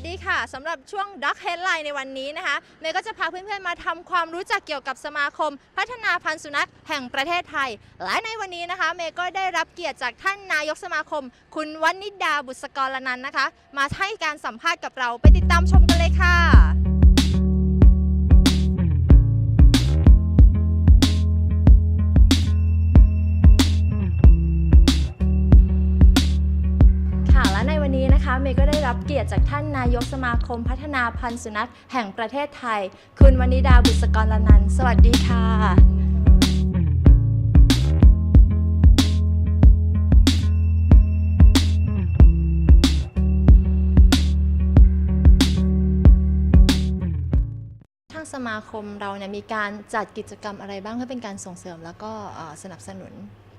สดีค่ะสำหรับช่วง Dog Headline ในวันนี้นะคะเมย์ก็จะพาเพื่อนๆมาทำความรู้จักเกี่ยวกับสมาคม พัฒนาพันธุ์สุนัขแห่งประเทศไทย และในวันนี้นะคะ เมย์ก็ได้รับเกียรติจากท่านนายกสมาคม คุณวันิดาบุษกรนันท์นะคะ มาให้การสัมภาษณ์กับเราไปติดตามชมกัน รับเกียรติจากท่านนายกสมาคมพัฒนาพันธุ์สุนัขแห่งประเทศไทย คุณวนิดาบุษกรนันท์สวัสดีค่ะทางสมาคมเราเนี่ยมีการจัดกิจกรรมอะไรบ้างเพื่อเป็นการส่งเสริมแล้วก็สนับสนุน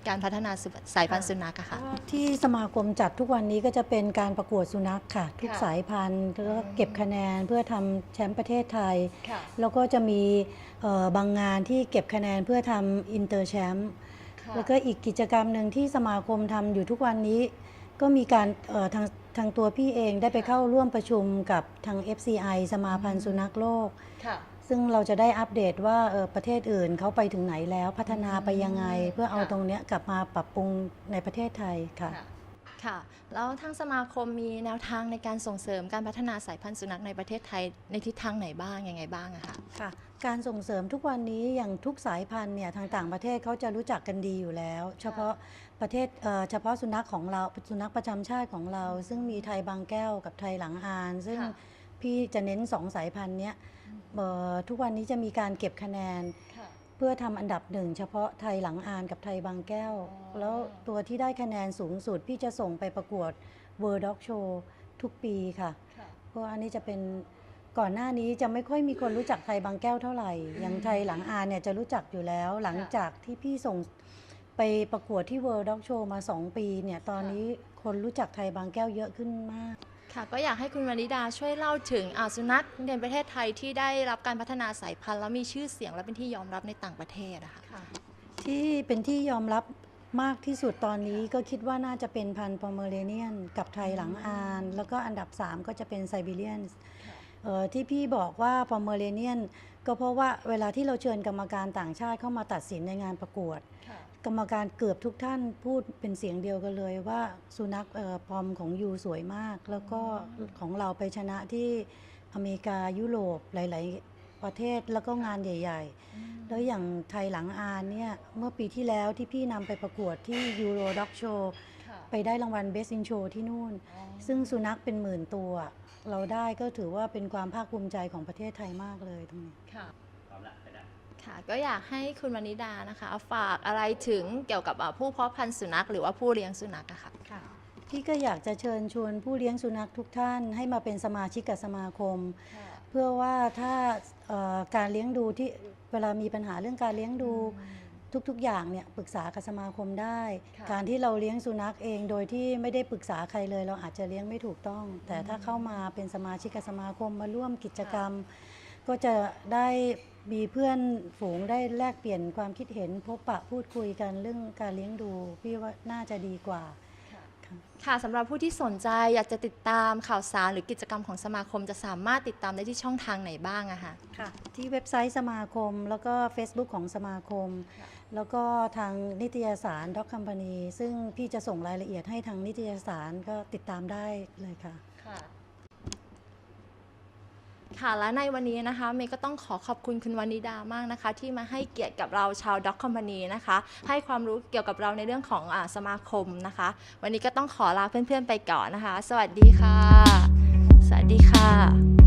การพัฒนาสุสายพันธุ์สุนัขอะค่ะ ที่สมาคมจัดทุกวันนี้ก็จะเป็นการประกวดสุนัขค่ะ ทุกค่ะสายพันธุ์แล้วก็เก็บคะแนนเพื่อทำแชมป์ประเทศไทย ค่ะ แล้วก็จะมีเอ่อบางงานที่เก็บคะแนนเพื่อทำอินเตอร์แชมป์แล้วก็อีกกิจกรรมหนึ่งที่สมาคมทำอยู่ทุกวันนี้ ก็มีการเอ่อทางทางตัวพี่เองได้ไปเข้าร่วมประชุมกับทาง FCI สมาพันธ์สุนัขโลก ค่ะ ซึ่งเราจะได้อัปเดตว่าเอ่อประเทศอื่นเขาไปถึงไหนแล้วพัฒนาไปยังไง เพื่อเอาค่ะตรงเนี้ยกลับมาปรับปรุงในประเทศไทยค่ะ ค่ะ แล้วทางสมาคมมีแนวทางในการส่งเสริมการพัฒนาสายพันธุ์สุนัขในประเทศไทยในทิศทางไหนบ้างยังไงบ้างอะคะค่ะ การส่งเสริมทุกวันนี้อย่างทุกสายพันธุ์เนี่ยทางต่างประเทศเขาจะรู้จักกันดีอยู่แล้ว เฉพาะประเทศเอ่อเฉพาะสุนัขของเราสุนัขประจำชาติของเรา ซึ่งมีไทยบางแก้วกับไทยหลังอาน ซึ่งค่ะ พี่จะเน้นสองสายพันธุ์เนี้ยเอ่อทุกวันนี้จะมีการเก็บคะแนน ค่ะ เพื่อทำอันดับหนึ่งเฉพาะไทยหลังอานกับไทยบางแก้ว อ๋อ แล้วตัวที่ได้คะแนนสูงสุด พี่จะส่งไปประกวด World Dog Show ทุกปีค่ะ ค่ะ เพราะอันนี้จะเป็นก่อนหน้านี้จะไม่ค่อยมีคนรู้จักไทยบางแก้วเท่าไหร่อย่างไทยหลังอานเนี่ยจะรู้จักอยู่แล้ว หลังจากที่พี่ส่งไปประกวดที่ World Dog Show มา 2 ปีเนี่ยตอนนี้คนรู้จักไทยบางแก้วเยอะขึ้นมาก ค่ะก็อยากให้คุณวนิดาช่วยเล่าถึงอ่าสุนัขในประเทศไทยที่ได้รับการพัฒนาสายพันธุ์แล้วมีชื่อเสียงและเป็นที่ยอมรับในต่างประเทศอะค่ะที่เป็นที่ยอมรับมากที่สุดตอนนี้ก็คิดว่าน่าจะเป็นพันธุ์ปอมเมเรเนียน กับไทยหลังอาน แล้วก็อันดับ 3 ก็จะเป็นไซบีเรียนที่พี่บอกว่าปอมเมเรเนียน ก็เพราะว่าเวลาที่เราเชิญกรรมการต่างชาติเข้ามาตัดสินในงานประกวด กรรมการเกือบทุกท่านพูดเป็นเสียงเดียวกันเลยว่าสุนัขเอ่อปอมของยูสวยมาก แล้วก็ของเราไปชนะที่อเมริกายุโรปหลาย ๆ ประเทศแล้วก็งานใหญ่ ๆ แล้วอย่างไทยหลังอานเนี่ยเมื่อปีที่แล้วที่พี่นำไปประกวดที่ยูโรด็อกโชว์ไปได้รางวัล Best in Show ที่นู่น ซึ่งสุนัขเป็นหมื่นตัว เราได้ก็ถือว่าเป็นความภาคภูมิใจของประเทศไทยมากเลยตรงนี้ ค่ะค่ะก็อยากให้คุณวนิดานะคะฝากอะไรถึงเกี่ยวกับอ่าผู้เพาะพันธุ์สุนัขหรือว่าผู้เลี้ยงสุนัขอะค่ะ พี่ก็อยากจะเชิญชวนผู้เลี้ยงสุนัขทุกท่าน ให้มาเป็นสมาชิกกับสมาคม เพื่อว่าถ้าเอ่อการเลี้ยงดูที่เวลามีปัญหาเรื่องการเลี้ยงดูทุกๆ อย่างเนี่ยปรึกษากับสมาคมได้ค่ะการที่เราเลี้ยงสุนัขเองโดยที่ไม่ได้ปรึกษาใครเลย เราอาจจะเลี้ยงไม่ถูกต้อง แต่ถ้าเข้ามาเป็นสมาชิกกับสมาคมมาร่วมกิจกรรม ก็จะได้ มีเพื่อนฝูงได้แลกเปลี่ยนความคิดเห็นพบปะพูดคุยกันเรื่องการเลี้ยงดู พี่ว่าน่าจะดีกว่า ค่ะสำหรับผู้ที่สนใจอยากจะติดตามข่าวสารหรือกิจกรรมของสมาคมจะสามารถติดตามได้ที่ช่องทางไหนบ้างอะคะที่เว็บไซต์สมาคมแล้วก็ Facebook ของสมาคมค่ะแล้วก็ทางนิตยสารด็อกคัมพานีซึ่งพี่จะส่งรายละเอียดให้ทางนิตยสารก็ติดตามได้เลยค่ะค่ะ ค่ะและในวันนี้นะคะเมย์ก็ต้องขอขอบคุณคุณวานิดามากนะคะ ที่มาให้เกียรติกับเราชาวด็อกคอมพานีนะคะ ให้ความรู้เกี่ยวกับเราในเรื่องของอาสมาคมนะคะ วันนี้ก็ต้องขอลาเพื่อนๆไปก่อนนะคะ สวัสดีค่ะ สวัสดีค่ะ